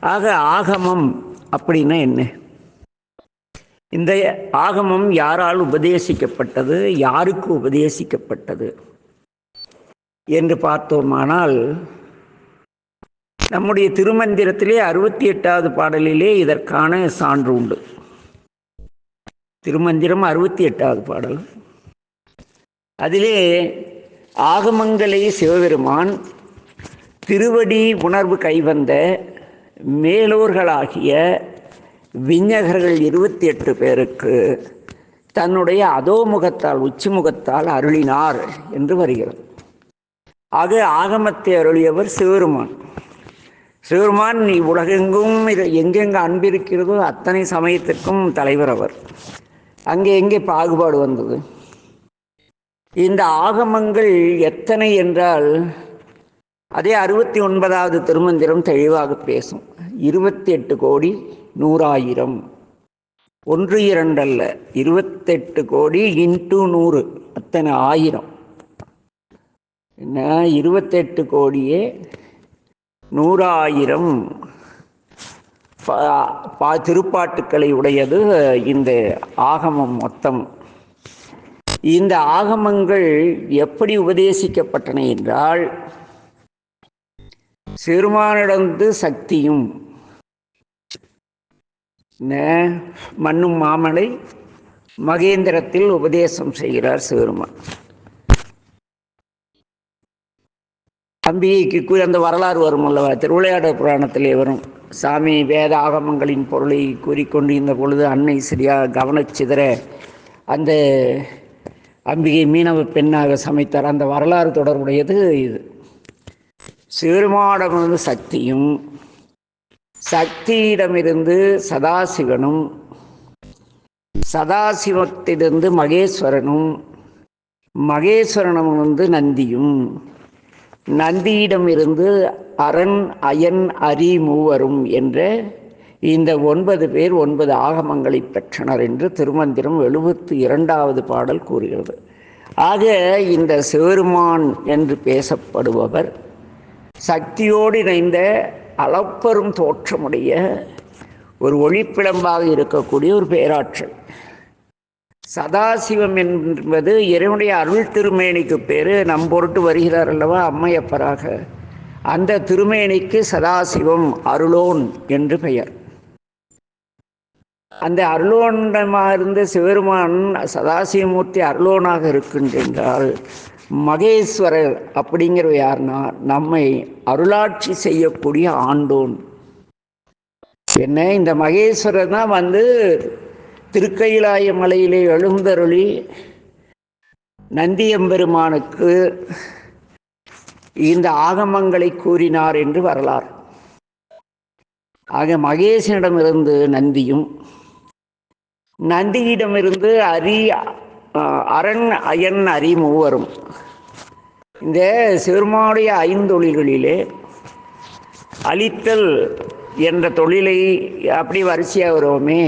ஆக ஆகமம் அப்படின்னா என்ன? இந்த ஆகமம் யாரால் உபதேசிக்கப்பட்டது? யாருக்கு உபதேசிக்கப்பட்டது? என்று பார்த்தோமானால் நம்முடைய திருமந்திரத்திலே அறுபத்தி எட்டாவது பாடலிலே இதற்கான சான்று உண்டு. திருமந்திரம் அறுபத்தி எட்டாவது பாடல். அதிலே ஆகமங்களை சிவபெருமான் திருவடி உணர்வு கைவந்த மேலோர்களாகிய விஞ்ஞகர்கள் இருபத்தி எட்டு பேருக்கு தன்னுடைய அதோமுகத்தால் உச்சிமுகத்தால் அருளினார் என்று வருகிறது. ஆக ஆகமத்தை அருளியவர் சிவருமான் சிவருமான் நீ உலகெங்கும் இரு- எங்கெங்க அன்பு இருக்கிறதோ அத்தனை சமயத்திற்கும் தலைவர் அவர். அங்கே எங்கே பாகுபாடு வந்தது? இந்த ஆகமங்கள் எத்தனை என்றால் அதே அறுபத்தி ஒன்பதாவது திருமந்திரம் தெளிவாக பேசும். இருபத்தி எட்டு கோடி நூறாயிரம். ஒன்று இரண்டல்ல இருபத்தெட்டு கோடி இன்ட்டு நூறு அத்தனை ஆயிரம். என்ன? இருபத்தெட்டு கோடியே நூறாயிரம். பா திருப்பாட்டுக்களை உடையது இந்த ஆகமம் மொத்தம். இந்த ஆகமங்கள் எப்படி உபதேசிக்கப்பட்டன என்றால் சிறுமானிடந்து சக்தியும். ந- மண்ணும் மாமலை மகேந்திரத்தில் உபதேசம் செய்கிறார் சிவருமான். அம்பிகைக்கு கூறி அந்த வரலாறு வரும் அல்லவா? திருவிளையாடல் புராணத்திலே வரும். சாமி வேத ஆகமங்களின் பொருளை கூறிக்கொண்டிருந்த பொழுது அன்னை சரியாக கவனச்சிதற அந்த அம்பிகை மீனவ பெண்ணாக சமைத்தார். அந்த வரலாறு தொடர்புடையது இது. சிறுமாடமிருந்து சக்தியும் சக்தியிடமிருந்து சதாசிவனும் சதாசிவத்திலிருந்து மகேஸ்வரனும் மகேஸ்வரனமிருந்து நந்தியும் நந்தியிடமிருந்து அரண் அயன் அரி மூவரும் என்ற இந்த ஒன்பது பேர் ஒன்பது ஆகமங்களை பெற்றனர் என்று திருமந்திரம் எழுபத்தி இரண்டாவது பாடல் கூறுகிறது. ஆக இந்த சிவருமான் என்று பேசப்படுபவர் சக்தியோடு இணைந்த அளப்பெரும் தோற்றமுடைய ஒரு ஒளிப்பிழம்பாக இருக்கக்கூடிய ஒரு பேராற்றல். சதாசிவம் என்பது இறைவனுடைய அருள் திருமேனிக்கு பேர். நம் பொருட்டு வருகிறார் அல்லவா அம்மையப்பராக. அந்த திருமேனிக்கு சதாசிவம் அருளோன் என்று பெயர். அந்த அருளோனமாக இருந்த சிவருமான் சதாசிவமூர்த்தி அருளோனாக இருக்கின்றால் மகேஸ்வரர் அப்படிங்கிற யாருன்னா நம்மை அருளாட்சி செய்யக்கூடிய ஆண்டோன். என்ன இந்த மகேஸ்வரர் தான் வந்து திருக்கையிலாய மலையிலே எழுந்தருளி நந்தியம்பெருமானுக்கு இந்த ஆகமங்களை கூறினார் என்று வரலாறு. ஆக மகேசனிடமிருந்து நந்தியும் நந்தியிடமிருந்து அரி அரண் அயன் அரி மூவரும். இந்த சிறுமாவுடைய ஐந்தொழில்களிலே அழித்தல் என்ற தொழிலை அப்படி வரிசையாக வருவோமே.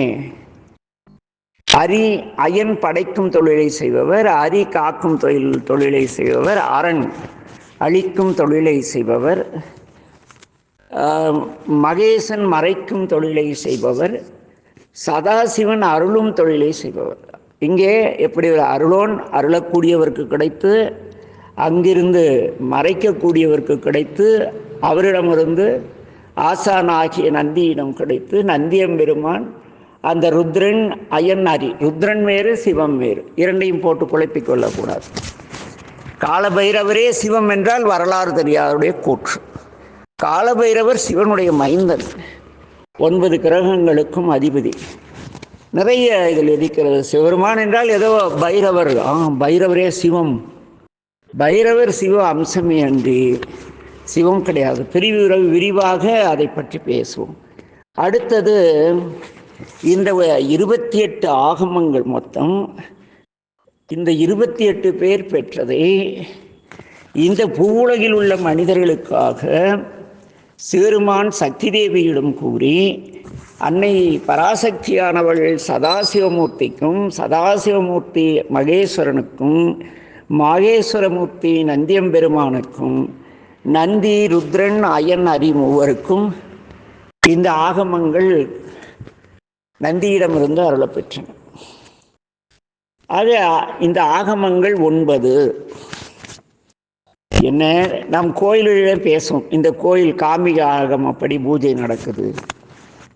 அரி அயன் படைக்கும் தொழிலை செய்பவர் அரி காக்கும் தொழில் தொழிலை செய்பவர் அரண் அழிக்கும் தொழிலை செய்பவர் மகேசன் மறைக்கும் தொழிலை செய்பவர் சதாசிவன் அருளும் தொழிலை செய்பவர். இங்கே எப்படி ஒரு அருளோன் அருளக்கூடியவருக்கு கிடைத்து அங்கிருந்து மறைக்கக்கூடியவருக்கு கிடைத்து அவரிடமிருந்து ஆசான் ஆகிய நந்தியிடம் கிடைத்து நந்தியம்பெருமான் அந்த ருத்ரன் அயன் அரி ருத்ரன் வேறு சிவம் வேறு இரண்டையும் போட்டு குழப்பிக் கொள்ளக்கூடாது. காலபைரவரே சிவம் என்றால் வரலாறு தெரியாதவருடைய கூற்று. காலபைரவர் சிவனுடைய மைந்தன். ஒன்பது கிரகங்களுக்கும் அதிபதி. நிறைய இதில் இருக்கிறது. சிவபெருமான் என்றால் ஏதோ பைரவர். ஆ பைரவரே சிவம். பைரவர் சிவ அம்சமே அன்றி சிவம் கிடையாது. பிரிவு விரிவாக அதை பற்றி பேசுவோம். அடுத்தது இந்த இருபத்தி எட்டு ஆகமங்கள் மொத்தம் இந்த இருபத்தி எட்டு பேர் பெற்றதை இந்த பூவுலகில் உள்ள மனிதர்களுக்காக சிவருமான் சக்தி தேவியிடம் கூறி அன்னை பராசக்தியானவள் சதாசிவமூர்த்திக்கும் சதாசிவமூர்த்தி மகேஸ்வரனுக்கும் மாகேஸ்வரமூர்த்தி நந்தியம்பெருமானுக்கும் நந்தி ருத்ரன் அயன் அரி மூவருக்கும் இந்த ஆகமங்கள் நந்தியிடமிருந்து அருளப்பெற்றன. அது ஆக இந்த ஆகமங்கள் ஒன்பது. என்ன? நம் கோயிலில் பேசும். இந்த கோயில் காமிக ஆகமப்படி பூஜை நடக்குது.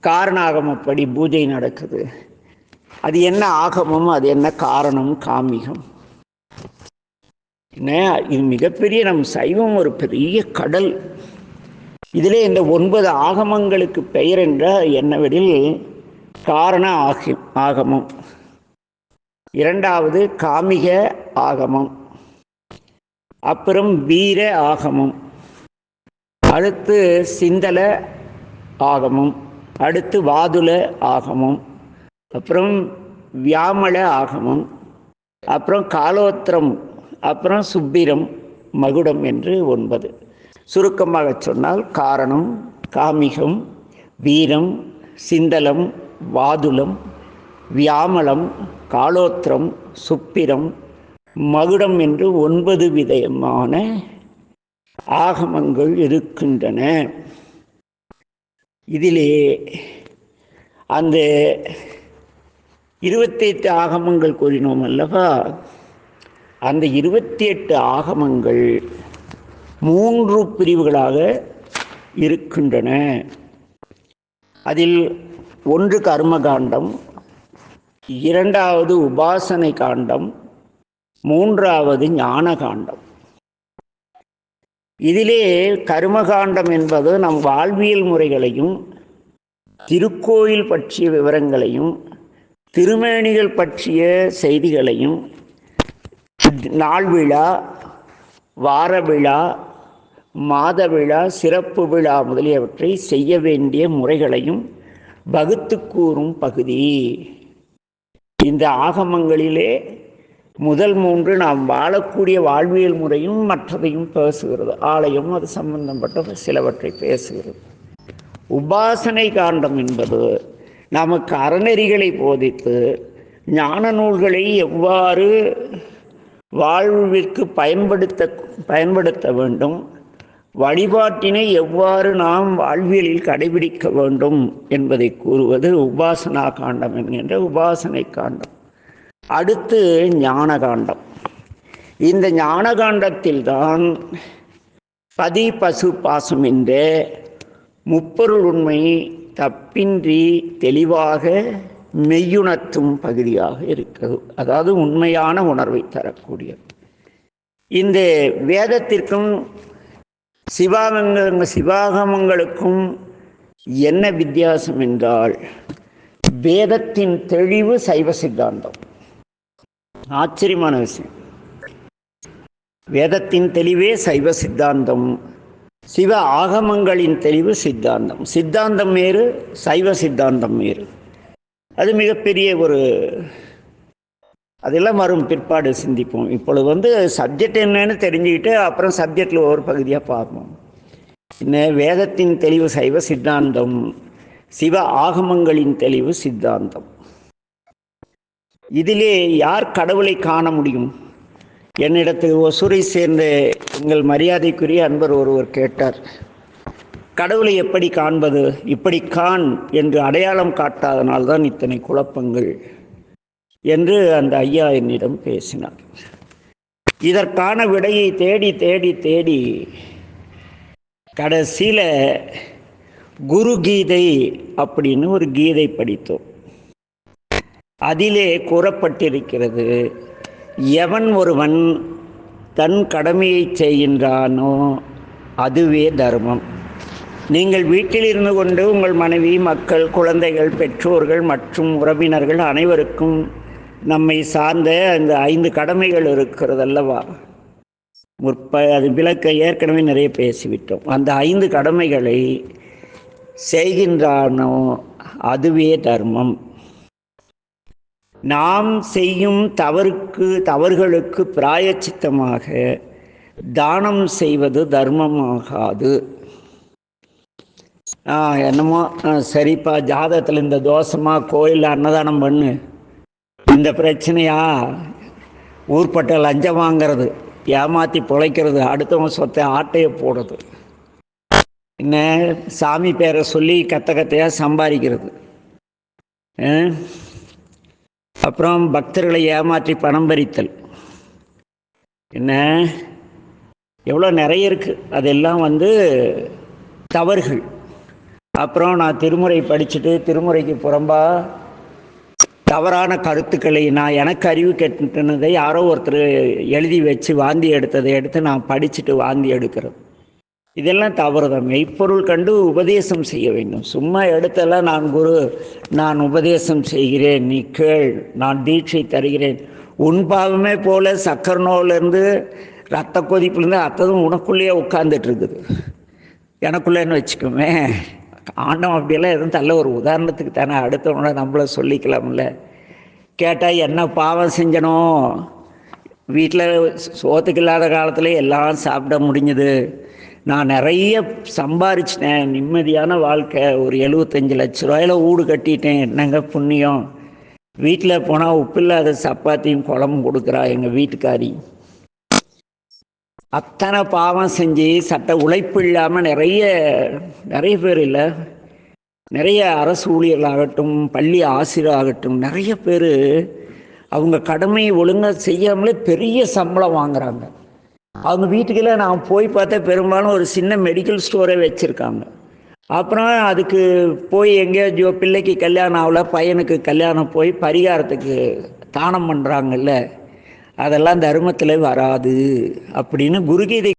காரண ஆகமப்படி பூஜை நடக்குது. அது என்ன ஆகமம் அது என்ன காரணம் காமிகம். என்ன? இது மிகப்பெரிய நம் சைவம் ஒரு பெரிய கடல். இதிலே இந்த ஒன்பது ஆகமங்களுக்கு பெயர் என்ற என்னவெனில் காரண ஆகி ஆகமம். இரண்டாவது காமிக ஆகமம். அப்புறம் வீர ஆகமம். அடுத்து சிந்தல ஆகமம். அடுத்து வாதுல ஆகமம் அப்புறம் வியாமள ஆகமம் அப்புறம் காலோத்திரம் அப்புறம் சுப்பிரம் மகுடம் என்று ஒன்பது. சுருக்கமாக சொன்னால் காரணம் காமிகம் வீரம் சிந்தலம் வாதுலம் வியாமலம் காலோத்திரம் சுப்பிரம் மகுடம் என்று ஒன்பது விதமான ஆகமங்கள் இருக்கின்றன. இதிலே அந்த இருபத்தி எட்டு ஆகமங்கள் கூறினோம் அல்லவா? அந்த இருபத்தி எட்டு ஆகமங்கள் மூன்று பிரிவுகளாக இருக்கின்றன. அதில் ஒன்று கர்மகாண்டம் இரண்டாவது உபாசனை காண்டம் மூன்றாவது ஞான காண்டம் இதிலே கர்மகாண்டம் என்பது நம் வாழ்வியல் முறைகளையும் திருக்கோயில் பற்றிய விவரங்களையும் திருமேனிகள் பற்றிய செய்திகளையும் நாள் விழா வார விழா மாத விழா சிறப்பு விழா முதலியவற்றை செய்ய வேண்டிய முறைகளையும் வகுத்து கூறும் பகுதி. இந்த ஆகமங்களிலே முதல் மூன்று நாம் வாழக்கூடிய வாழ்வியல் முறையும் மற்றதையும் பேசுகிறது. ஆலயம் அது சம்பந்தப்பட்ட சிலவற்றை பேசுகிறது. உபாசனை காண்டம் என்பது நமக்கு அறநெறிகளை போதித்து ஞான நூல்களை எவ்வாறு வாழ்விற்கு பயன்படுத்த பயன்படுத்த வேண்டும் வழிபாட்டினை எவ்வாறு நாம் வாழ்வியலில் கடைபிடிக்க வேண்டும் என்பதை கூறுவது உபாசனா காண்டம் என்கின்ற உபாசனை காண்டம். அடுத்து ஞானகாண்டம். இந்த ஞானகாண்டத்தில் தான் பதி பசு பாசம் என்ற முப்பொருள் உண்மை தப்பின்றி தெளிவாக மெய்யுணர்த்தும் பகுதியாக இருக்கிறது அதாவது உண்மையான உணர்வை தரக்கூடியது. இந்த வேதத்திற்கும் சிவாகங்க சிவாகமங்களுக்கும் என்ன வித்தியாசம் என்றால் வேதத்தின் தெளிவு சைவ சித்தாந்தம். ஆச்சரியமான விஷயம். வேதத்தின் தெளிவே சைவ சித்தாந்தம் சிவ ஆகமங்களின் தெளிவு சித்தாந்தம். சித்தாந்தம் வேறு சைவ சித்தாந்தம் வேறு. அது மிகப்பெரிய ஒரு அதெல்லாம் வரும் பிற்பாடு சிந்திப்போம். இப்பொழுது வந்து சப்ஜெக்ட் என்னன்னு தெரிஞ்சுக்கிட்டு அப்புறம் சப்ஜெக்டில் ஒவ்வொரு பகுதியாக பார்ப்போம். என்ன வேதத்தின் தெளிவு சைவ சித்தாந்தம் சிவ ஆகமங்களின் தெளிவு சித்தாந்தம். இதிலே யார் கடவுளை காண முடியும்? என்னிடத்தில் ஒசூரை சேர்ந்த எங்கள் மரியாதைக்குரிய அன்பர் ஒருவர் கேட்டார். கடவுளை எப்படி காண்பது? இப்படி காண் என்று அடையாளம் காட்டாதனால்தான் இத்தனை குழப்பங்கள் என்று அந்த ஐயா என்னிடம் பேசினார். இதற்கான விடையை தேடி தேடி தேடி கடைசியில் குரு கீதை அப்படின்னு ஒரு கீதை படித்தோம். அதிலே கூறப்பட்டிருக்கிறது. எவன் ஒருவன் தன் கடமையை செய்கின்றானோ அதுவே தர்மம். நீங்கள் வீட்டில் இருந்து கொண்டு உங்கள் மனைவி மக்கள் குழந்தைகள் பெற்றோர்கள் மற்றும் உறவினர்கள் அனைவருக்கும் நம்மை சார்ந்த அந்த ஐந்து கடமைகள் இருக்கிறது அல்லவா? முற்ப அது விளக்க ஏற்கனவே நிறைய பேசிவிட்டோம். அந்த ஐந்து கடமைகளை செய்கின்றானோ அதுவே தர்மம். நாம் செய்யும் தவறுக்கு தவறுகளுக்கு பிராயச்சித்தமாக தானம் செய்வது தர்மமாகாது. ஆ என்னமோ சரிப்பா ஜாதகத்தில் இந்த தோஷமாக கோயிலில் அன்னதானம் பண்ணு. இந்த பிரச்சனையா? ஊர்பட்ட லஞ்சம் வாங்கிறது ஏமாற்றி பிழைக்கிறது அடுத்தவங்க சொத்தை ஆட்டையை போடுறது. என்ன சாமி பேரை சொல்லி கத்த கத்தையாக சம்பாதிக்கிறது? ஆ? அப்புறம் பக்தர்களை ஏமாற்றி பணம் பறித்தல். என்ன? எவ்வளோ நிறைய இருக்குது அதெல்லாம் வந்து தவறுகள். அப்புறம் நான் திருமுறை படிச்சுட்டு திருமுறைக்கு புறம்பாக தவறான கருத்துக்களை நான் எனக்கு அறிவு கெட்டுனதை யாரோ ஒருத்தர் எழுதி வச்சு வாந்தி எடுத்ததை எடுத்து நான் படிச்சுட்டு வாந்தி எடுக்கிறது இதெல்லாம் தவறு தான் மெய்ப்பொருள் கண்டு உபதேசம் செய்ய வேண்டும். சும்மா எடுத்தெல்லாம் நான் குரு நான் உபதேசம் செய்கிறேன். நீ கேள் நான் தீட்சை தருகிறேன். உன் பாவமே போல சக்கர நோவிலேருந்து ரத்த கொதிப்புலேருந்து அத்ததும் உனக்குள்ளேயே உட்கார்ந்துட்டு இருக்குது எனக்குள்ளேன்னு வச்சுக்கோமே. ஆண்டம் அப்படியெல்லாம் எதுவும் தள்ள ஒரு உதாரணத்துக்கு தானே அடுத்தவங்கள நம்மள சொல்லிக்கலாம்ல. கேட்டால் என்ன பாவம் செஞ்சனோ? வீட்டில் சோத்துக்கு இல்லாத காலத்துல எல்லாம் சாப்பிட முடிஞ்சது. நான் நிறைய சம்பாரிச்சிட்டேன். நிம்மதியான வாழ்க்கை. ஒரு எழுபத்தஞ்சு லட்ச ரூபாயில் ஊடு கட்டிட்டேன். என்னங்க புண்ணியம்? வீட்டில் போனால் உப்பு இல்லாத சப்பாத்தியும் குழம்பும் கொடுக்குறா எங்கள் வீட்டுக்காரி. அத்தனை பாவம் செஞ்சு சட்ட உழைப்பு இல்லாமல் நிறைய நிறைய பேர் இல்லை. நிறைய அரசு ஊழியர்களாகட்டும் பள்ளி ஆசிரியர் ஆகட்டும் நிறைய பேர் அவங்க கடமையை ஒழுங்காக செய்யாமலே பெரிய சம்பளம் வாங்குறாங்க. அவங்க வீட்டுக்கெல்லாம் நான் போய் பார்த்தா பெரும்பாலும் ஒரு சின்ன மெடிக்கல் ஸ்டோரே வச்சுருக்காங்க. அப்புறம் அதுக்கு போய் எங்கேயோ ஜோ பிள்ளைக்கு கல்யாணம் ஆகல பையனுக்கு கல்யாணம் போய் பரிகாரத்துக்கு தானம் பண்ணுறாங்கல்ல அதெல்லாம் தர்மத்தில் வராது அப்படின்னு குருகீதை